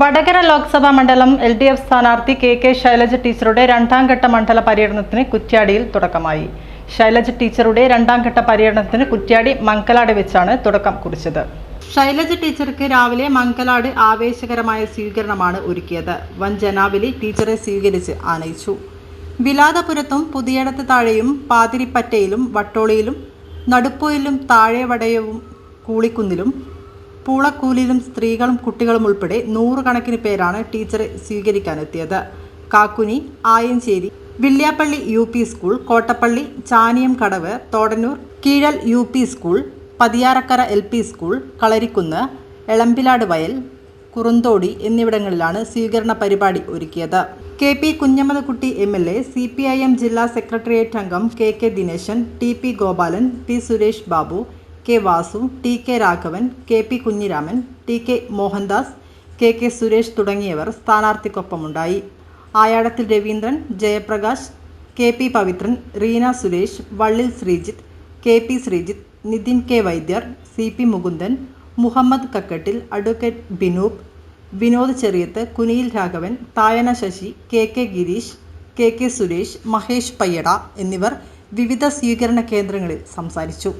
വടകര ലോക്സഭാ മണ്ഡലം L D F സ്ഥാനാർത്ഥി K K Shailaja ടീച്ചറുടെ രണ്ടാം ഘട്ട മണ്ഡല പര്യടനത്തിന് കുറ്റ്യാടിയിൽ തുടക്കമായി. ശൈലജ ടീച്ചറുടെ രണ്ടാം ഘട്ട പര്യടനത്തിന് കുറ്റ്യാടി മംഗലാട് വെച്ചാണ് തുടക്കം കുറിച്ചത്. ശൈലജ ടീച്ചർക്ക് രാവിലെ മംഗലാട് ആവേശകരമായ സ്വീകരണമാണ് ഒരുക്കിയത്. വൻ ജനാവലി ടീച്ചറെ സ്വീകരിച്ച് ആനയിച്ചു. വിലാതപുരത്തും പുതിയടത്ത് താഴെയും പാതിരിപ്പറ്റയിലും വട്ടോളിയിലും നടുപ്പോയിലും താഴെവടയവും കൂളിക്കുന്നിലും പൂളക്കൂലിലും സ്ത്രീകളും കുട്ടികളും ഉൾപ്പെടെ നൂറുകണക്കിന് പേരാണ് ടീച്ചറെ സ്വീകരിക്കാനെത്തിയത്. Kakkuni Ayanchery Villiappally U P school Kottappally Chaniyam Kadavu Thodannur Keezhal U P school Pathiyarakkara L P school Kalarikkunnu Elambilad Vayal Kurunthodi എന്നിവിടങ്ങളിലാണ് സ്വീകരണ പരിപാടി ഒരുക്കിയത്. K P Kunhammedkutty M L A C P I M ജില്ലാ secretariat അംഗം K K Dineshan T P Gopalan P Suresh Babu K Vasu T K Raghavan K P Kunhiraman T K Mohandas K K Suresh തുടങ്ങിയവർ സ്ഥാനാർത്ഥിക്കൊപ്പമുണ്ടായി. Ayadathil Raveendran Jayaprakash K P Pavithran Reena Suresh Vallil Sreejith K P Sreejith Nithin K Vaidyar C P Mukundan Muhammad Kakkattil advocate Binoop Vinod Cheriyath Kuniyil Raghavan Thayana Sasi K K Gireesh K K Suresh Mahesh Payyada എന്നിവർ വിവിധ സ്വീകരണ കേന്ദ്രങ്ങളിൽ സംസാരിച്ചു.